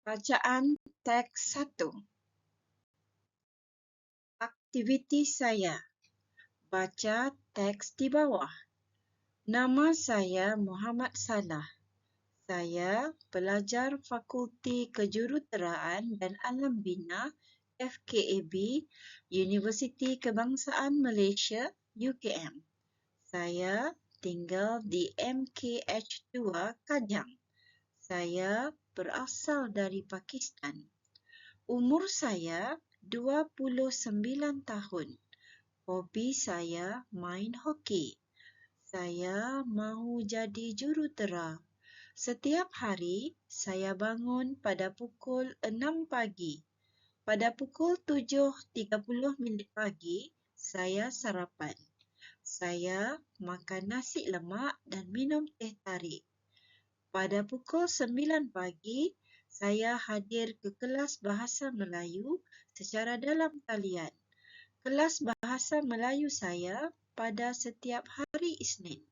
Bacaan teks satu. Aktiviti saya. Baca teks di bawah. Nama saya Muhammad Salah. Saya pelajar Fakulti Kejuruteraan dan Alam Bina FKAB Universiti Kebangsaan Malaysia UKM. Saya tinggal di MKH2 Kajang. Saya berasal dari Pakistan. Umur saya 29 tahun. Hobi saya main hoki. Saya mahu jadi jurutera. Setiap hari saya bangun pada pukul 6 pagi. Pada pukul 7.30 pagi, saya sarapan. Saya makan nasi lemak dan minum teh tarik. Pada pukul 9 pagi, saya hadir ke kelas Bahasa Melayu secara dalam talian. Kelas Bahasa Melayu saya pada setiap hari Isnin.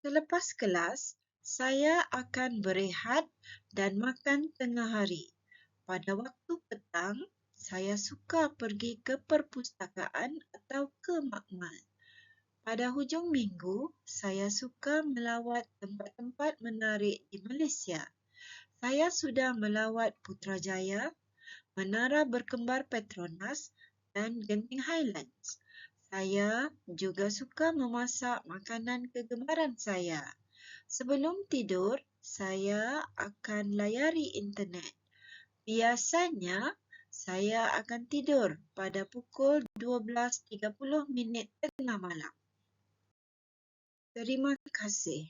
Selepas kelas, saya akan berehat dan makan tengah hari. Pada waktu petang, saya suka pergi ke perpustakaan atau ke makmal. Pada hujung minggu, saya suka melawat tempat-tempat menarik di Malaysia. Saya sudah melawat Putrajaya, Menara Berkembar Petronas dan Genting Highlands. Saya juga suka memasak makanan kegemaran saya. Sebelum tidur, saya akan layari internet. Biasanya, saya akan tidur pada pukul 12.30 tengah malam. Terima kasih.